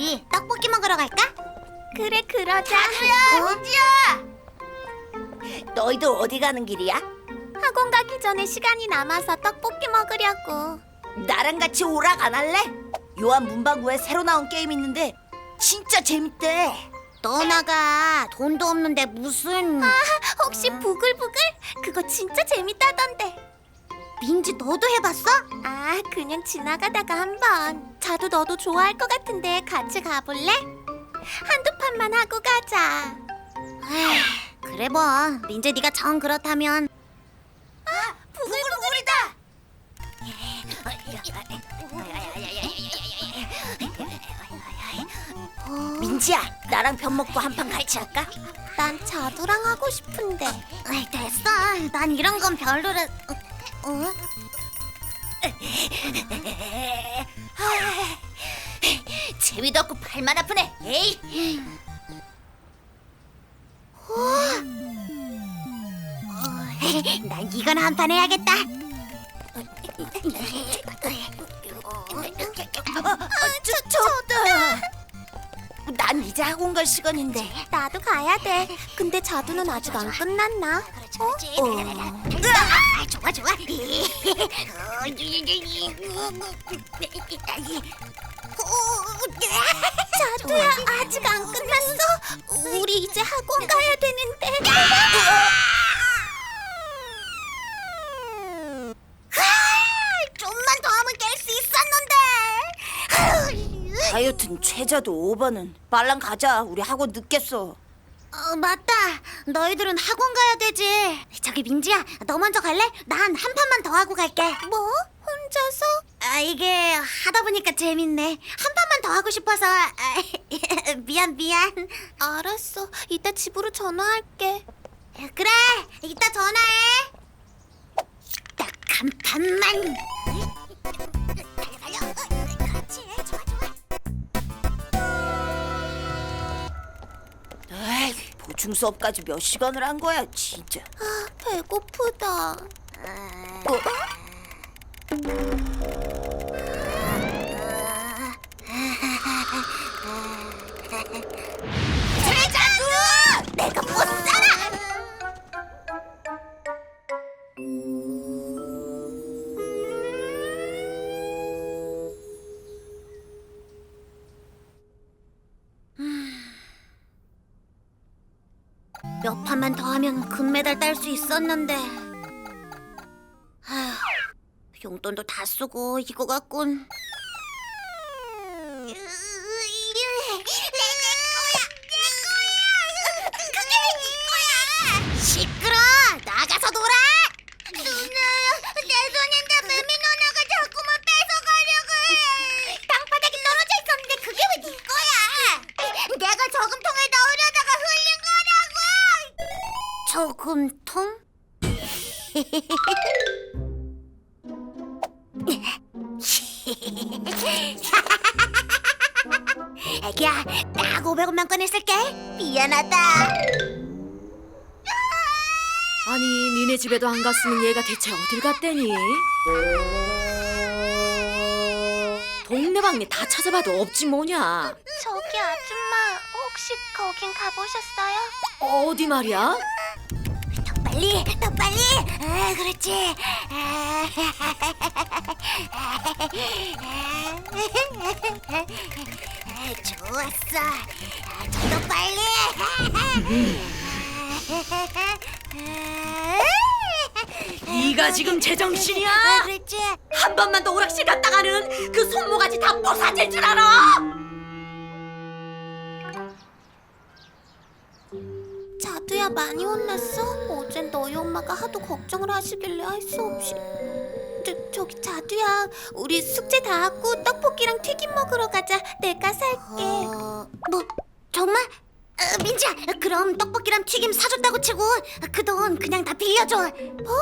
우리 떡볶이 먹으러 갈까? 그래 그러자. 어? 너희들 어디 가는 길이야? 학원 가기 전에 시간이 남아서 떡볶이 먹으려고. 나랑 같이 오락 안 할래? 요한 문방구에 새로 나온 게임 있는데 진짜 재밌대. 떠나가 돈도 없는데 무슨 혹시 부글부글? 그거 진짜 재밌다던데. 민지 너도 해봤어? 아, 그냥 지나가다가 한 번. 자두 너도 좋아할 것 같은데 같이 가볼래? 한두 판만 하고 가자. 에휴, 그래 뭐 민지 네가 정 그렇다면 부글부글이다. 민지야, 나랑 편 먹고 한 판 같이 할까? 난 자두랑 하고 싶은데. 에이, 됐어 난 이런 건 별로라 어? 어? 재미도 없고 발만 아프네. 에이. 난 이건 한 판 해야겠다 저, 저다. 난 이제 학원 갈 시간인데. 나도 가야 돼. 근데 자두는 아직 안 끝났나? 그렇지 아, 좋아 좋아 자두야, 아직 안 끝났어? 우리 이제 학원 가야 되는데. 좀만 더 하면 깰 수 있었는데 하여튼 최저도 5번은 빨랑 가자. 우리 학원 늦겠어. 어, 맞다. 너희들은 학원 가야 되지. 저기 민지야, 너 먼저 갈래? 난 한 판만 더 하고 갈게. 뭐? 혼자서? 아, 이게 하다 보니까 재밌네. 한 판만 더 하고 싶어서. 아, 미안, 미안. 알았어. 이따 집으로 전화할게. 그래, 이따 전화해. 딱 한 판만. 보충 수업까지 몇 시간을 한 거야, 진짜. 아, 배고프다. 어? 있었는데. 아휴, 용돈도 다 쓰고 이거! 그게 네! 시끄러! 나가서 놀아! 누나야, 내 손인데 매미 누나가 자꾸만 뺏어가려고 해! 땅바닥에 떨어져 있었는데 그게 왜 네 거야? 내가 저금통에 넣으려다가 흘린 거라고! 저금통? 애기야, 딱 500원만 꺼냈을게. 미안하다. 아니 니네 집에도 안 갔으면 얘가 대체 어딜 갔대니? 동네방네 다 찾아봐도 없지 뭐냐 저기 아줌마, 혹시 거긴 가보셨어요? 어디 말이야? 더 빨리, 더 빨리. 아, 그렇지. 아, 좋았어. 아, 좀더 빨리. 네가 지금 제정신이야? 아, 그렇지. 한 번만 더 오락실 갔다가는 그 손모가지 다 부사질 줄 알아? 많이 혼났어? 어젠 너희 엄마가 하도 걱정을 하시길래 할 수 없이 저, 저기 자두야 우리 숙제 다 하고 떡볶이랑 튀김 먹으러 가자 내가 살게 어, 뭐 정말? 어, 민지야, 그럼 떡볶이랑 튀김 사줬다고 치고 그 돈 그냥 다 빌려줘. 뭐?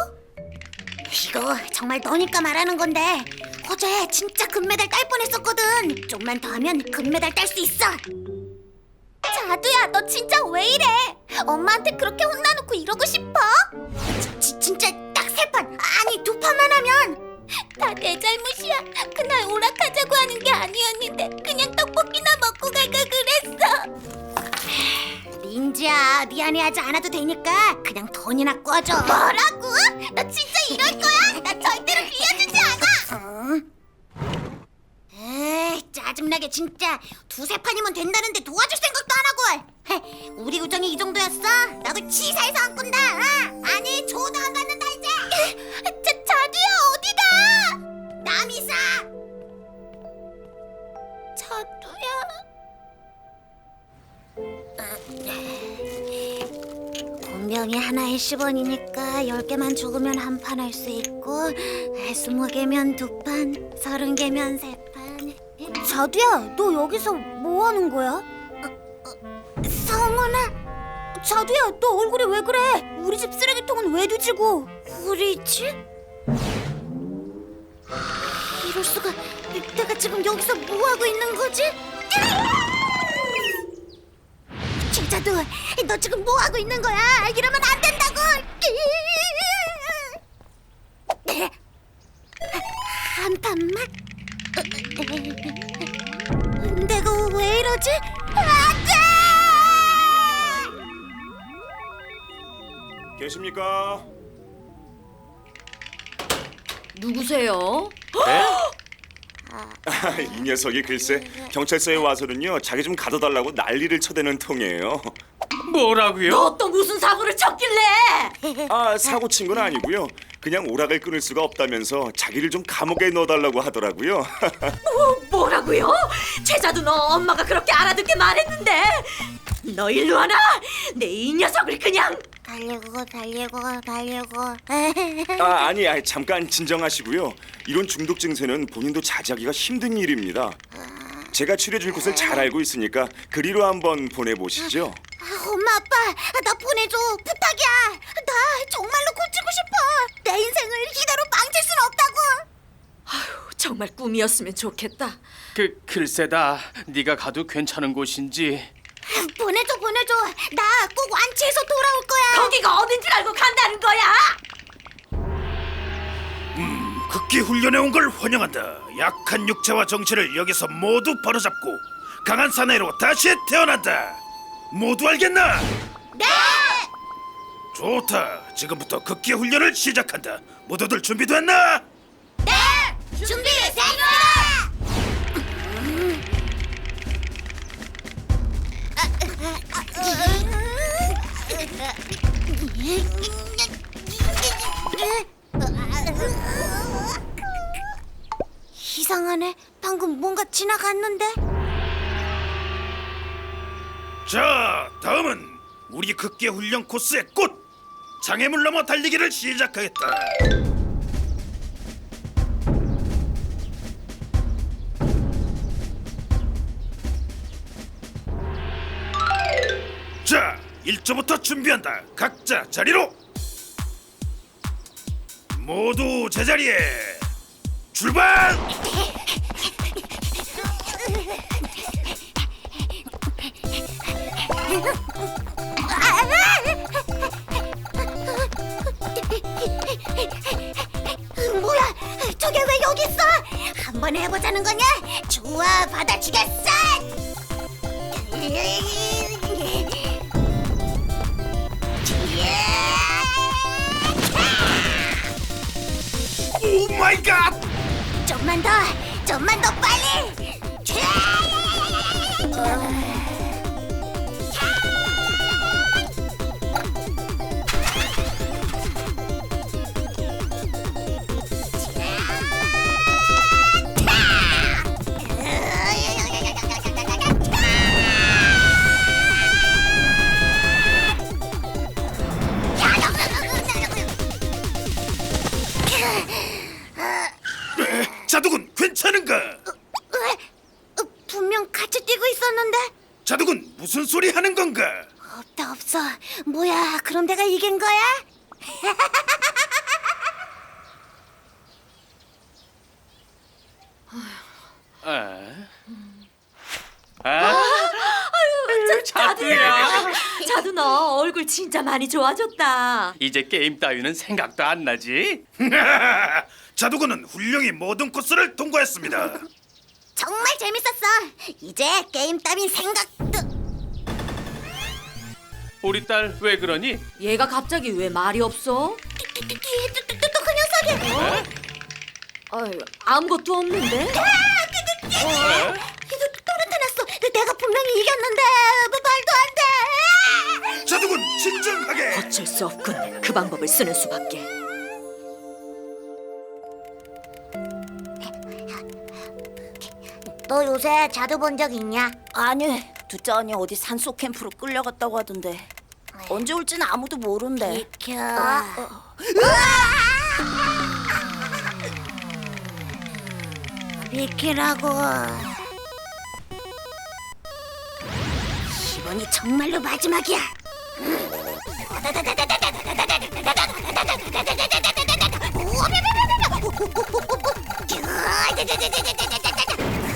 이거 정말 너니까 말하는 건데 어제 진짜 금메달 딸 뻔했었거든. 좀만 더 하면 금메달 딸 수 있어. 자두야, 너 진짜 왜 이래? 엄마한테 그렇게 혼나놓고 이러고 싶어? 지- 지- 진짜 딱 세 판, 아니 두 판만 하면 다 내 잘못이야. 그날 오락하자고 하는 게 아니었는데 그냥 떡볶이나 먹고 갈까 그랬어. 민지야 미안해하지 않아도 되니까 그냥 돈이나 꿔줘. 뭐라고? 너 진짜 이럴 거야? 짜증나게 진짜 두세 판이면 된다는데 도와줄 생각도 안 하고. 헤, 우리 우정이 이 정도였어? 나도 치사해서 안 꾼다. 어? 아니 줘도 안 받는다 이제. 자, 자두야 어디가? 남이사. 자두야. 분명히 하나에 10원이니까 10개만 죽으면 한 판 할 수 있고 20개면 두 판, 30개면 세 판. 자두야, 너 여기서 뭐 하는 거야? 성훈아, 자두야, 너 얼굴이 왜 그래? 우리 집 쓰레기통은 왜 뒤지고? 우리 집? 이럴 수가. 내가 지금 여기서 뭐 하고 있는 거지? 진짜도 너 지금 뭐 하고 있는 거야? 이러면 안 된다고. 한 판만? 내가 왜 이러지? 안돼! 계십니까? 누구세요? 이 녀석이 글쎄 경찰서에 와서는요 자기 좀 가둬달라고 난리를 쳐대는 통이에요. 뭐라고요? 너 또 무슨 사고를 쳤길래? 아 사고 친 건 아니고요. 그냥 오락을 끊을 수가 없다면서 자기를 좀 감옥에 넣어달라고 하더라고요. 뭐라고요? 최자도 너 엄마가 그렇게 알아듣게 말했는데 너 일로 와라 내 이 녀석을 그냥 달리고 달리고 달리고 아 아니 아니 잠깐 진정하시고요. 이런 중독 증세는 본인도 자제하기가 힘든 일입니다. 제가 치료줄 곳을 잘 알고 있으니까 그리로 한번 보내보시죠. 아, 엄마 아빠 나 보내줘 부탁이야 나 정말로 고치고 싶어 내 인생을 이대로 망칠 순 없다고 정말 꿈이었으면 좋겠다 그 글쎄다. 네가 가도 괜찮은 곳인지. 보내줘 보내줘 나 꼭 완치해서 돌아올 거야 거기가 어딘 줄 알고 간다는 거야 극기 훈련에 온걸 환영한다. 약한 육체와 정신을 여기서 모두 바로잡고 강한 사나이로 다시 태어난다. 모두 알겠나? 네. 좋다. 지금부터 극기 훈련을 시작한다. 모두들 준비됐나? 준비됐습니다 이상하네 방금 뭔가 지나갔는데 자, 다음은 우리 극기 훈련 코스의 꽃 장애물 넘어 달리기를 시작하겠다. 자, 1조부터 준비한다. 각자 자리로. 모두 제자리에. 출발! 뭐야? 저게 왜 여기 있어? 한 번 해보자는 거냐? 좋아 받아주겠어! 오 마이 갓! 좀만 더 좀만 더 빨리! 자 있었는데 자두군 무슨 소리 하는 건가? 없다 없어 뭐야 그럼 내가 이긴 거야? 아. 아. 자두야. 자두 너 얼굴 진짜 많이 좋아졌다 이제 게임 따위는 생각도 안 나지? 자두군은 훌륭히 모든 코스를 통과했습니다. 정말 재밌었어 이제 게임 따윈 생각도 우리 딸 왜 그러니? 얘가 갑자기 왜 말이 없어? 또, 또그 녀석이 에? 아유, 아무것도 없는데? 이거 또 나타났어 내가 분명히 이겼는데 뭐, 말도 안 돼 자두군 진정하게. 어쩔 수 없군. 그 방법을 쓰는 수밖에. 너 요새 자두 본 적 있냐? 아니 두짜 언니 어디 산속 캠프로 끌려갔다고 하던데 언제 올지는 아무도 모른대 비켜 비키라고 이번이 정말로 마지막이야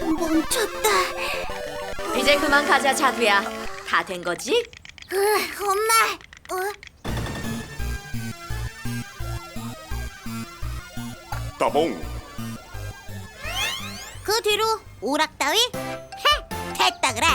멈췄다 이제 그만 가자, 자두야. 다 된 거지? 으, 엄마 어? 따봉. 그 뒤로 오락 따위? 헤, 됐다 그래